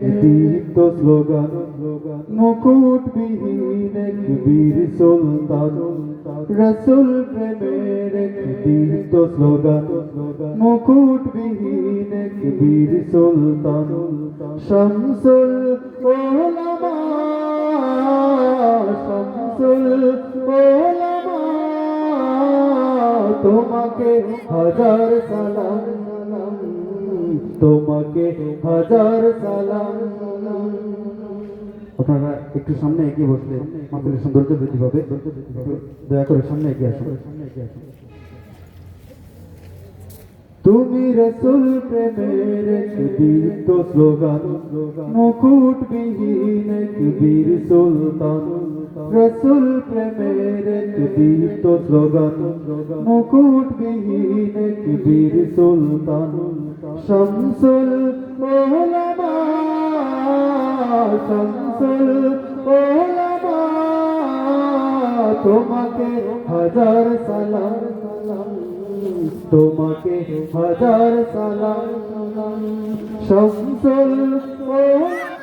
দীপ্ত slogan মুকুট বিহীন এক বীর সুলতান। রসুল প্রেমের এক দীপ্ত স্লোগান মুকুট বিহীন এক বীর সুলতান। শামসুল ওলামা শামসুল ওলামা তোমাকে হাজার সালাম। তোমাকে হাজার সালাম। আপনারা একটু সামনে এগিয়ে বসলে মাত্রের সৌন্দর্য বৃদ্ধি পাবে। দয়া করে সামনে এগিয়ে আসুন। তুমি রসুল প্রেমের দীপ্ত স্লোগান মুকুট বিহীন এক বীর সুলতান। রসুল প্রেমের এক দীপ্ত স্লোগান মুকুট বিহীন এক বীর সুলতান। শামসুল ওলামা শামসুল ওলামা, তোমাকে হাজার সালাম সালাম। তোমাকে হাজার সালাম। শামসুল ওলামা